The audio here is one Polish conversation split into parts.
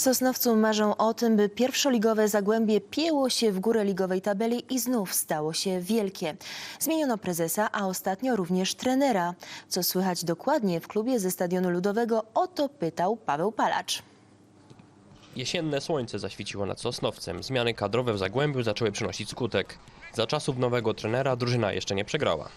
Sosnowcu marzą o tym, by pierwszoligowe Zagłębie pięło się w górę ligowej tabeli i znów stało się wielkie. Zmieniono prezesa, a ostatnio również trenera. Co słychać dokładnie w klubie ze Stadionu Ludowego, o to pytał Paweł Palacz. Jesienne słońce zaświeciło nad Sosnowcem. Zmiany kadrowe w Zagłębiu zaczęły przynosić skutek. Za czasów nowego trenera drużyna jeszcze nie przegrała.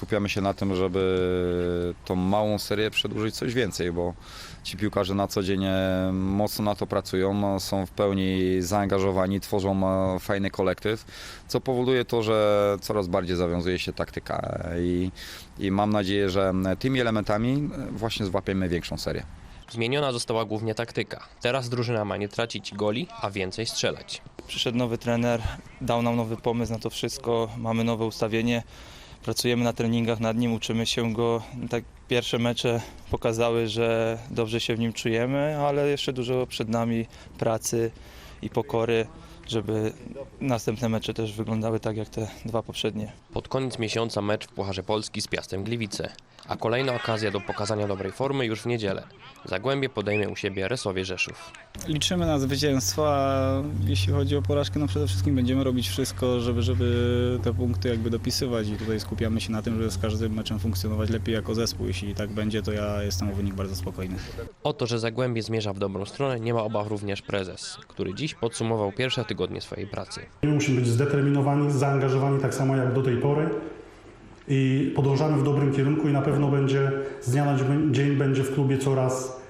Skupiamy się na tym, żeby tą małą serię przedłużyć coś więcej, bo ci piłkarze na co dzień e, mocno na to pracują, no, są w pełni zaangażowani, tworzą e, fajny kolektyw, co powoduje to, że coraz bardziej zawiązuje się taktyka i, i mam nadzieję, że tymi elementami e, właśnie złapiemy większą serię. Zmieniona została głównie taktyka. Teraz drużyna ma nie tracić goli, a więcej strzelać. Przyszedł nowy trener, dał nam nowy pomysł na to wszystko, mamy nowe ustawienie, pracujemy na treningach nad nim, uczymy się go. Tak pierwsze mecze pokazały, że dobrze się w nim czujemy, ale jeszcze dużo przed nami pracy i pokory, żeby następne mecze też wyglądały tak jak te dwa poprzednie. Pod koniec miesiąca mecz w Pucharze Polski z Piastem Gliwice, a kolejna okazja do pokazania dobrej formy już w niedzielę. Zagłębie podejmie u siebie Resowie Rzeszów. Liczymy na zwycięstwo, a jeśli chodzi o porażkę, no przede wszystkim będziemy robić wszystko, żeby, żeby te punkty jakby dopisywać i tutaj skupiamy się na tym, żeby z każdym meczem funkcjonować lepiej jako zespół. Jeśli tak będzie, to ja jestem o wynik bardzo spokojny. O to, że Zagłębie zmierza w dobrą stronę, nie ma obaw również prezes, który dziś podsumował pierwsze tygodnie swojej pracy. My musimy być zdeterminowani, zaangażowani tak samo jak do tej pory i podążamy w dobrym kierunku i na pewno będzie z dnia na dzień będzie w klubie coraz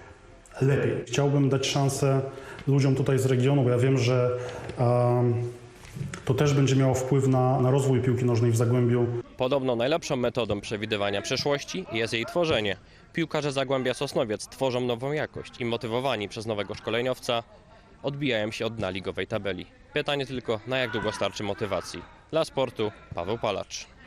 lepiej. Chciałbym dać szansę ludziom tutaj z regionu, bo ja wiem, że um, to też będzie miało wpływ na, na rozwój piłki nożnej w Zagłębiu. Podobno najlepszą metodą przewidywania przyszłości jest jej tworzenie. Piłkarze Zagłębia Sosnowiec tworzą nową jakość i motywowani przez nowego szkoleniowca odbijają się od dna ligowej tabeli. Pytanie tylko, na jak długo starczy motywacji. Dla sportu Paweł Palacz.